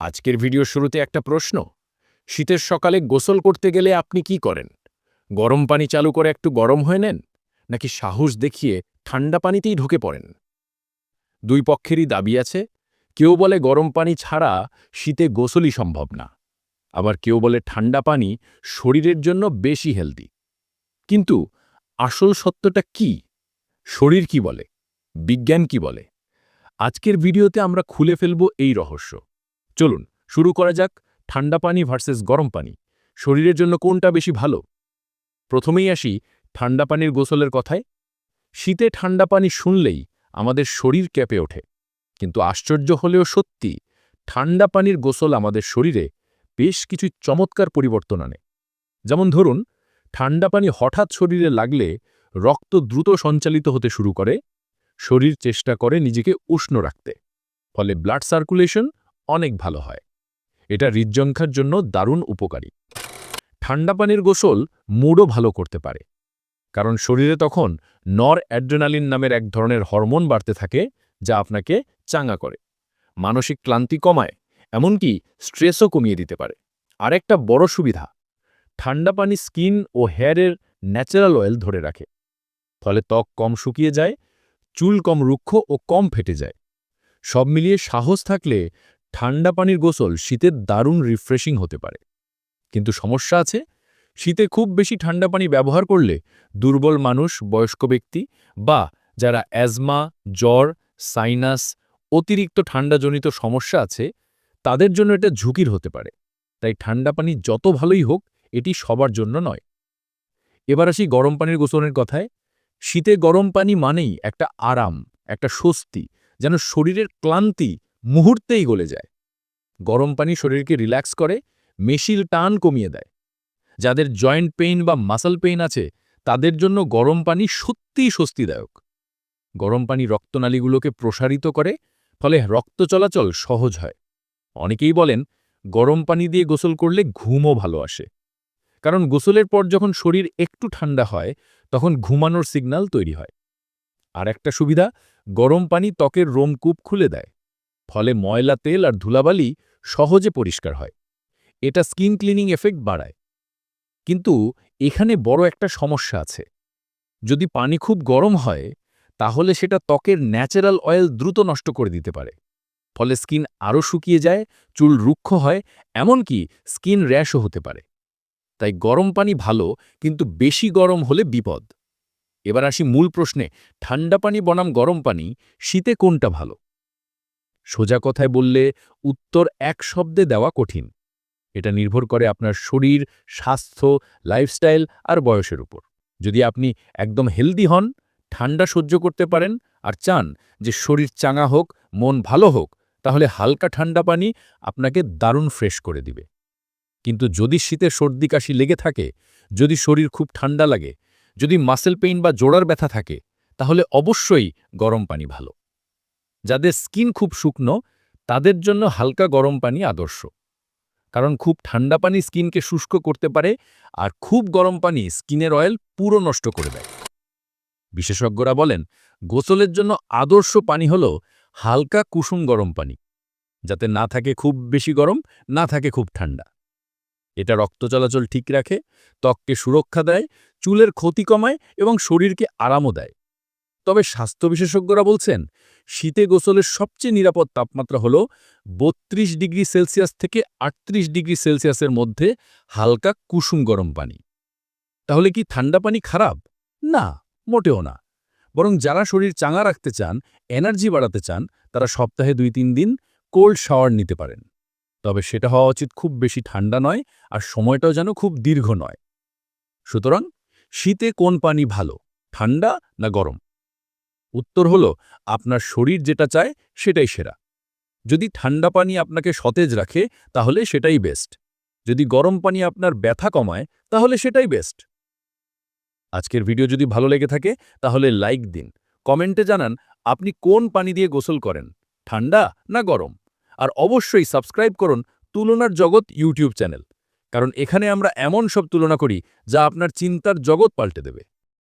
আজকের ভিডিও শুরুতে একটা প্রশ্ন। শীতের সকালে গোসল করতে গেলে আপনি কি করেন? গরম পানি চালু করে একটু গরম হয়ে নেন? নাকি সাহস দেখিয়ে ঠান্ডা পানিতেই ঢুকে পড়েন? দুই পক্ষেরই দাবি আছে, কেউ বলে গরম পানি ছাড়া শীতে গোসলই সম্ভব না। আবার কেউ বলে ঠান্ডা পানি শরীরের জন্য বেশি হেলদি। কিন্তু আসল সত্যটা কি? শরীর কি বলে? বিজ্ঞান কি বলে? আজকের ভিডিওতে আমরা খুলে ফেলব এই রহস্য। চলুন, শুরু করা যাক ঠান্ডা পানি ভার্সেস গরম পানি। শরীরের জন্য কোনটা বেশি ভালো? প্রথমেই আসি ঠান্ডা পানির গোসলের কথায়। শীতে ঠান্ডা পানি শুনলেই আমাদের শরীর কেঁপে ওঠে। কিন্তু আশ্চর্য হলেও সত্যি, ঠান্ডা পানির গোসল আমাদের শরীরে বেশ কিছু চমৎকার পরিবর্তন আনে। যেমন ধরুন, ঠান্ডা পানি হঠাৎ শরীরে লাগলে রক্ত দ্রুত সঞ্চালিত হতে শুরু করে, শরীর চেষ্টা করে নিজেকে উষ্ণ রাখতে। ফলে ব্লাড সার্কুলেশন অনেক ভালো হয়। এটা হৃদযন্ত্রের জন্য দারুণ উপকারী। ঠান্ডা পানির গোসল মুডও ভালো করতে পারে। কারণ শরীরে তখন নর অ্যাড্রেনালিন নামের এক ধরনের হরমোন বাড়তে থাকে, যা আপনাকে চাঙ্গা করে। মানসিক ক্লান্তি কমায়, এমনকি স্ট্রেসও কমিয়ে দিতে পারে। আরেকটা বড় সুবিধা, ঠান্ডা পানি স্কিন ও হেয়ারের ন্যাচারাল অয়েল ধরে রাখে। ফলে ত্বক কম শুকিয়ে যায়, চুল কম রুক্ষ ও কম ফেটে যায়। সব মিলিয়ে সাহস থাকলে ঠান্ডা পানির গোসল শীতের দারুণ রিফ্রেশিং হতে পারে। কিন্তু সমস্যা আছে, শীতে খুব বেশি ঠান্ডা পানি ব্যবহার করলে দুর্বল মানুষ, বয়স্ক ব্যক্তি বা যারা অ্যাজমা জ্বর সাইনাস অতিরিক্ত ঠান্ডাজনিত সমস্যা আছে, তাদের জন্য এটা ঝুঁকির হতে পারে। তাই ঠান্ডা পানি যত ভালোই হোক, এটি সবার জন্য নয়। এবার আসি গরম পানির গোসলের কথায়। শীতে গরম পানি মানেই একটা আরাম, একটা স্বস্তি, যেন শরীরের ক্লান্তি মুহূর্তেই গলে যায়। গরম পানি শরীরকে রিল্যাক্স করে, মেশিল টান কমিয়ে দেয়। যাদের জয়েন্ট পেইন বা মাসল পেইন আছে, তাদের জন্য গরম পানি সত্যিই স্বস্তিদায়ক। গরম পানি রক্তনালীগুলোকে প্রসারিত করে, ফলে রক্ত চলাচল সহজ হয়। অনেকেই বলেন, গরম পানি দিয়ে গোসল করলে ঘুমও ভালো আসে। কারণ গোসলের পর যখন শরীর একটু ঠান্ডা হয়, তখন ঘুমানোর সিগন্যাল তৈরি হয়। আর একটা সুবিধা, গরম পানি ত্বকের রোমকূপ খুলে দেয়। ফলে ময়লা, তেল আর ধুলাবালি সহজে পরিষ্কার হয়। এটা স্কিন ক্লিনিং এফেক্ট বাড়ায়। কিন্তু এখানে বড় একটা সমস্যা আছে। যদি পানি খুব গরম হয়, তাহলে সেটা ত্বকের ন্যাচারাল অয়েল দ্রুত নষ্ট করে দিতে পারে। ফলে স্কিন আরও শুকিয়ে যায়, চুল রুক্ষ হয়, এমনকি স্কিন র্যাশও হতে পারে। তাই গরম পানি ভালো, কিন্তু বেশি গরম হলে বিপদ। এবার আসি মূল প্রশ্নে, ঠান্ডা পানি বনাম গরম পানি, শীতে কোনটা ভালো? সোজা কথায় বললে উত্তর এক শব্দে দেওয়া কঠিন। এটা নির্ভর করে আপনার শরীর, স্বাস্থ্য লাইফস্টাইল আর বয়সের উপর। যদি আপনি একদম হেলদি হন, ঠান্ডা সহ্য করতে পারেন আর চান যে শরীর চাঙা হোক, মন ভালো হোক, তাহলে হালকা ঠান্ডা পানি আপনাকে দারুণ ফ্রেশ করে দিবে। কিন্তু যদি শীতে সর্দি কাশি লেগে থাকে, যদি শরীর খুব ঠান্ডা লাগে, যদি মাসেল পেইন বা জোড়ার ব্যথা থাকে, তাহলে অবশ্যই গরম পানি ভালো। যাদের স্কিন খুব শুকনো, তাদের জন্য হালকা গরম পানি আদর্শ। কারণ খুব ঠান্ডা পানি স্কিনকে শুষ্ক করতে পারে আর খুব গরম পানি স্কিনের অয়েল পুরো নষ্ট করে দেয়। বিশেষজ্ঞরা বলেন, গোসলের জন্য আদর্শ পানি হল হালকা কুসুম গরম পানি, যাতে না থাকে খুব বেশি গরম, না থাকে খুব ঠান্ডা। এটা রক্ত চলাচল ঠিক রাখে, ত্বককে সুরক্ষা দেয়, চুলের ক্ষতি কমায় এবং শরীরকে আরামও দেয়। তবে স্বাস্থ্য বিশেষজ্ঞরা বলছেন, শীতে গোসলের সবচেয়ে নিরাপদ তাপমাত্রা হল বত্রিশ ডিগ্রি সেলসিয়াস থেকে আটত্রিশ ডিগ্রি সেলসিয়াসের মধ্যে হালকা কুসুম গরম পানি। তাহলে কি ঠান্ডা পানি খারাপ? না, মোটেও না। বরং যারা শরীর চাঙা রাখতে চান, এনার্জি বাড়াতে চান, তারা সপ্তাহে দুই তিন দিন কোল্ড শাওয়ার নিতে পারেন। তবে সেটা হওয়া উচিত খুব বেশি ঠান্ডা নয় আর সময়টাও যেন খুব দীর্ঘ নয়। সুতরাং, শীতে কোন পানি ভালো, ঠান্ডা না গরম? উত্তর হল, আপনার শরীর যেটা চায় সেটাই সেরা। যদি ঠান্ডা পানি আপনাকে সতেজ রাখে, তাহলে সেটাই বেস্ট যদি গরম পানি আপনার ব্যথা কমায়, তাহলে সেটাই বেস্ট আজকের ভিডিও যদি ভালো লেগে থাকে, তাহলে লাইক দিন। কমেন্টে জানান, আপনি কোন পানি দিয়ে গোসল করেন, ঠান্ডা না গরম? আর অবশ্যই সাবস্ক্রাইব করুন তুলনার জগৎ ইউটিউব চ্যানেল। কারণ এখানে আমরা এমন সব তুলনা করি, যা আপনার চিন্তার জগৎ পাল্টে দেবে।